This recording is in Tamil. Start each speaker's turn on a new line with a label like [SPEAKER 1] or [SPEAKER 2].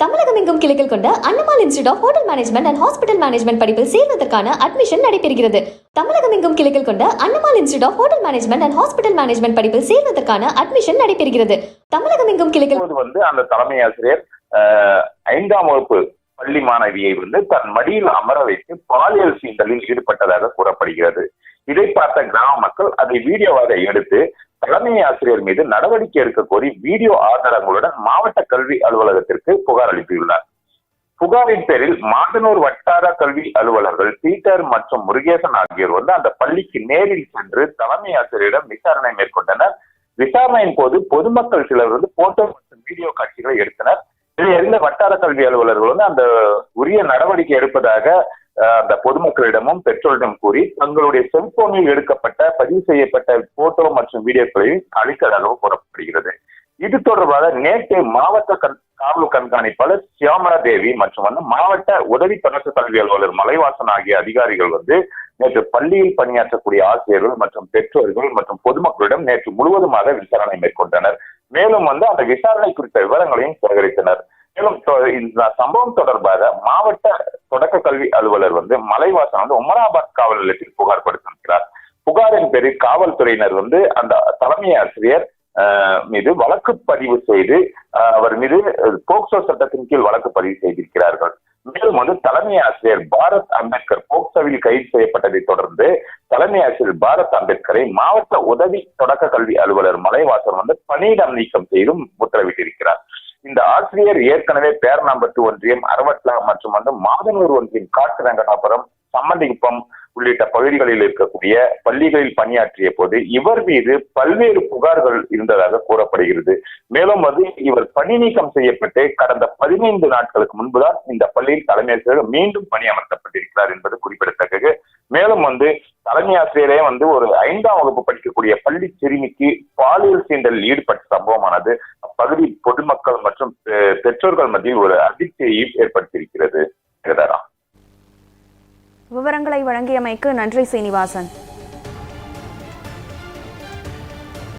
[SPEAKER 1] தமிழகம் எங்கும் கிளைகள் கொண்ட Annamalai institute of hotel management and hospital management படிப்பில் சேர்வதற்கான அட்மிஷன் நடைபெறுகிறது. தமிழகம் எங்கும் கிளைகள் கொண்ட Annamalai institute of hotel management and hospital management படிப்பில் சேர்வதற்கான அட்மிஷன் நடைபெறுகிறது. தமிழகம் எங்கும் கிளைகள்
[SPEAKER 2] வந்து அந்த தலைமை ஆசிரியர் ஆஹ், ஐந்தாம் வகுப்பு பள்ளி மாணவியை வந்து தன் மடியில் அமர வைத்து பாலியல் சீண்டலில் ஈடுபட்டதாக கூறப்படுகிறது. இதை பார்த்த கிராம மக்கள் அதை வீடியோவாக எடுத்து தலைமை ஆசிரியர் மீது நடவடிக்கை எடுக்க கோரி வீடியோ ஆதாரங்களுடன் மாவட்ட கல்வி அலுவலகத்திற்கு புகார் அளித்துள்ளார். புகாரின் பேரில் மாதனூர் வட்டார கல்வி அலுவலர்கள் பீட்டர் மற்றும் முருகேசன் ஆகியோர் வந்து அந்த பள்ளிக்கு நேரில் சென்று தலைமை ஆசிரியரிடம் விசாரணை மேற்கொண்டனர். விசாரணையின் போது பொதுமக்கள் சிலர் வந்து போட்டோ மற்றும் வீடியோ காட்சிகளை எடுத்தனர். இதை அறிந்த வட்டார கல்வி அலுவலர்கள் வந்து அந்த உரிய நடவடிக்கை எடுப்பதாக அந்த பொதுமக்களிடமும் பெற்றோரிடம் கூறி தங்களுடைய செல்போனில் எடுக்கப்பட்ட பதிவு செய்யப்பட்ட போட்டோ மற்றும் வீடியோக்களை அளவு கூறப்படுகிறது. இது தொடர்பாக நேற்று மாவட்ட காவல் கண்காணிப்பாளர் சியாமலா தேவி மற்றும் வந்து மாவட்ட உதவி தொடக்க கல்வி அலுவலர் மலைவாசன் ஆகிய அதிகாரிகள் வந்து நேற்று பள்ளியில் பணியாற்றக்கூடிய ஆசிரியர்கள் மற்றும் பெற்றோர்கள் மற்றும் பொதுமக்களிடம் நேற்று முழுவதுமாக விசாரணை மேற்கொண்டனர். மேலும் வந்து அந்த விசாரணை குறித்த விவரங்களையும் சேகரித்தனர். மேலும் இந்த சம்பவம் தொடர்பாக மாவட்ட தொடக்க கல்வி அலுவலர் வந்து மலைவாசன் வந்து உமராபாத் காவல் நிலையத்தில் புகார் கொடுத்திருக்கிறார். புகாரின் பேரில் காவல்துறையினர் வந்து அந்த தலைமை ஆசிரியர் மீது வழக்கு பதிவு செய்து அவர் மீது போக்சோ சட்டத்தின் கீழ் வழக்கு பதிவு செய்திருக்கிறார்கள். மேலும் வந்து தலைமை ஆசிரியர் பாரத் அம்பேத்கர் போக்சோவில் கைது செய்யப்பட்டதை தொடர்ந்து தலைமை ஆசிரியர் பாரத் அம்பேத்கரை மாவட்ட உதவி தொடக்க கல்வி அலுவலர் மலைவாசன் வந்து பணியிடம் நீக்கம் செய்தும் உத்தரவிட்டிருக்கிறார். இந்த ஆசிரியர் ஏற்கனவே பேரணாம்பட்டு ஒன்றியம் அரவட்லா மற்றும் வந்து மாதனூர் ஒன்றியம் காட்டுரங்கனாபுரம் சம்மந்திகுப்பம் உள்ளிட்ட பகுதிகளில் இருக்கக்கூடிய பள்ளிகளில் பணியாற்றிய போது இவர் மீது பல்வேறு புகார்கள் இருந்ததாக கூறப்படுகிறது. மேலும் வந்து இவர் பணி நீக்கம் செய்யப்பட்டு கடந்த பதினைந்து நாட்களுக்கு முன்புதான் இந்த பள்ளியில் தலைமை ஆசிரியர் மீண்டும் பணியமர்த்தப்பட்டிருக்கிறார் என்பது குறிப்பிடத்தக்கது. மேலும் வந்து தலைமை ஆசிரியரே வந்து ஒரு ஐந்தாம் வகுப்பு படிக்கக்கூடிய பள்ளி சிறுமிக்கு பாலியல் சீண்டலில் ஈடுபட்ட சம்பவமானது. அப்பகுதி பொதுமக்கள் மற்றும் பெற்றோர்கள் மத்தியில் ஒரு அதிர்ச்சியை ஏற்படுத்தியிருக்கிறது.
[SPEAKER 3] விவரங்களை வழங்கியமைக்கு நன்றி சீனிவாசன்.